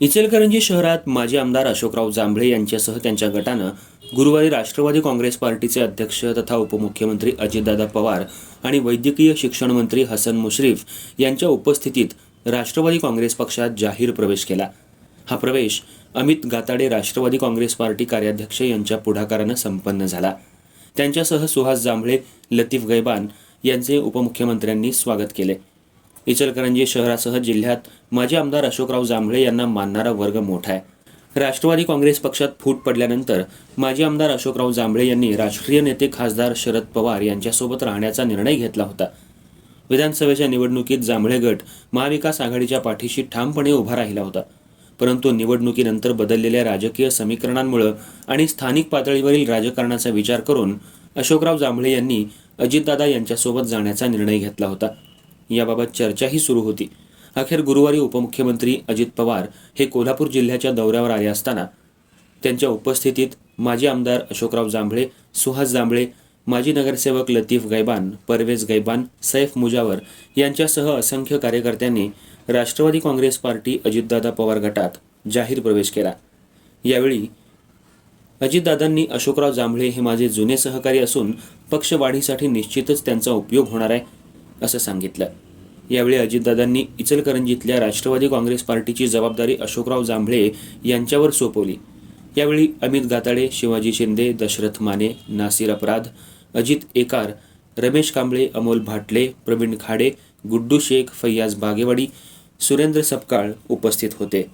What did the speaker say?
इचलकरंजी शहरात माजी आमदार अशोकराव जांभळे यांच्यासह त्यांच्या गटानं गुरुवारी राष्ट्रवादी काँग्रेस पार्टीचे अध्यक्ष तथा उपमुख्यमंत्री अजितदादा पवार आणि वैद्यकीय शिक्षण मंत्री हसन मुश्रीफ यांच्या उपस्थितीत राष्ट्रवादी काँग्रेस पक्षात जाहीर प्रवेश केला. हा प्रवेश अमित गाताडे राष्ट्रवादी काँग्रेस पार्टी कार्याध्यक्ष यांच्या पुढाकारानं संपन्न झाला. त्यांच्यासह सुहास जांभळे लतीफ गैबान यांचे उपमुख्यमंत्र्यांनी स्वागत केले. इचलकरंजी शहरासह जिल्ह्यात माजी आमदार अशोकराव जांभळे यांना मानणारा वर्ग मोठा आहे. राष्ट्रवादी काँग्रेस पक्षात फूट पडल्यानंतर माजी आमदार अशोकराव जांभळे यांनी राष्ट्रीय नेते खासदार शरद पवार यांच्यासोबत राहण्याचा निर्णय घेतला होता. विधानसभेच्या निवडणुकीत जांभळे गट महाविकास आघाडीच्या पाठीशी ठामपणे उभा राहिला होता. परंतु निवडणुकीनंतर बदललेल्या राजकीय समीकरणांमुळे आणि स्थानिक पातळीवरील राजकारणाचा विचार करून अशोकराव जांभळे यांनी अजितदादा यांच्यासोबत जाण्याचा निर्णय घेतला होता. याबाबत चर्चाही सुरू होती. अखेर गुरुवारी उपमुख्यमंत्री अजित पवार हे कोल्हापूर जिल्ह्याच्या दौऱ्यावर आले असताना त्यांच्या उपस्थितीत माजी आमदार अशोकराव जांभळे सुहास जांभळे माजी नगरसेवक लतीफ गैबान परवेज गैबान सैफ मुजावर यांच्यासह असंख्य कार्यकर्त्यांनी राष्ट्रवादी काँग्रेस पार्टी अजितदादा पवार गटात जाहीर प्रवेश केला. यावेळी अजितदादांनी अशोकराव जांभळे हे माझे जुने सहकारी असून पक्षवाढीसाठी निश्चितच त्यांचा उपयोग होणार आहे असं सांगितलं. यावेळी अजितदादांनी इचलकरंजीतल्या राष्ट्रवादी काँग्रेस पार्टीची जबाबदारी अशोकराव जांभळे यांच्यावर सोपवली. यावेळी अमित गाताडे शिवाजी शिंदे दशरथ माने नासिर अपराध अजित एकार रमेश कांबळे अमोल भाटले प्रवीण खाडे गुड्डू शेख फैयाज बागेवाडी सुरेंद्र सपकाळ उपस्थित होते.